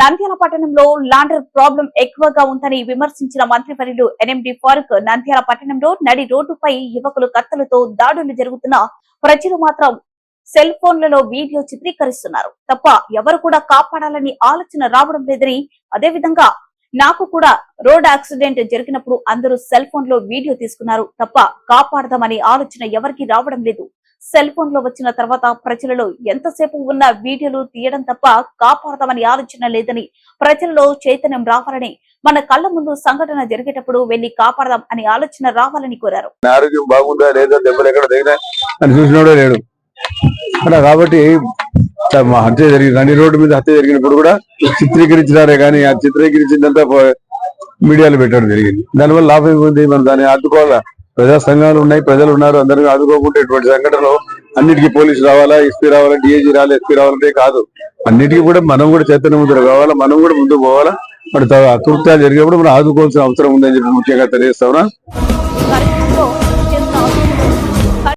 నంద్యాల పట్టణంలో launder problem ఎక్కువగా ఉందని విమర్శించిన మంత్రి మంత్రివర్యులు ఎన్ఎండి ఫారూక్ నంద్యాల పట్టణంలో నడి రోడ్డుపై యువకులు కత్తలతో దాడులు జరుగుతున్న ప్రజలు మాత్రం సెల్ ఫోన్లలో వీడియో చిత్రీకరిస్తున్నారు. తప్ప ఎవరు కూడా కాపాడాలని ఆలోచన రావడం లేదని అదేవిధంగా నాకు కూడా రోడ్ యాక్సిడెంట్ జరిగినప్పుడు అందరూ సెల్ ఫోన్లో వీడియో తీసుకున్నారు. తప్ప కాపాడదామనే ఆలోచన ఎవరికి రావడం లేదు. సెల్ ఫోన్లో వచ్చిన తర్వాత ప్రజలలో ఎంతసేపు ఉన్న వీడియోలు తీయడం తప్ప కాపాడదామని ఆలోచన లేదని ప్రజల్లో చైతన్యం రావాలని మన కళ్ళ ముందు సంఘటన జరిగేటప్పుడు వెళ్ళి కాపాడదాం అని ఆలోచన రావాలని కోరారు. ఆరోగ్యం బాగుందా లేదా దెబ్బలు ఎక్కడ చూసినోడే లేడు. అలా కాబట్టి హత్య జరిగింది నడి రోడ్డు మీద హత్య జరిగినప్పుడు కూడా చిత్రీకరించినారే కానీ ఆ చిత్రీకరించిందంతా మీడియాలో పెట్టడం జరిగింది. దానివల్ల లాభం ఏముంది? మనం దాన్ని ఆదుకోవాలా ప్రజా సంఘాలు ఉన్నాయి ప్రజలు ఉన్నారు అందరూ ఆదుకోకుండా ఇటువంటి సంఘటనలు అన్నిటికీ పోలీసు రావాలా ఎస్పీ రావాలా డిఐజీ రావాలి ఎస్పీ రావాలంటే కాదు. అన్నిటికీ కూడా మనం కూడా చైతన్య ముద్ర కావాలా మనం కూడా ముందుకు పోవాలా. మరి అకృత్యాలు జరిగినప్పుడు మనం ఆదుకోవాల్సిన అవసరం ఉందని చెప్పి ముఖ్యంగా తెలియజేస్తామన్నా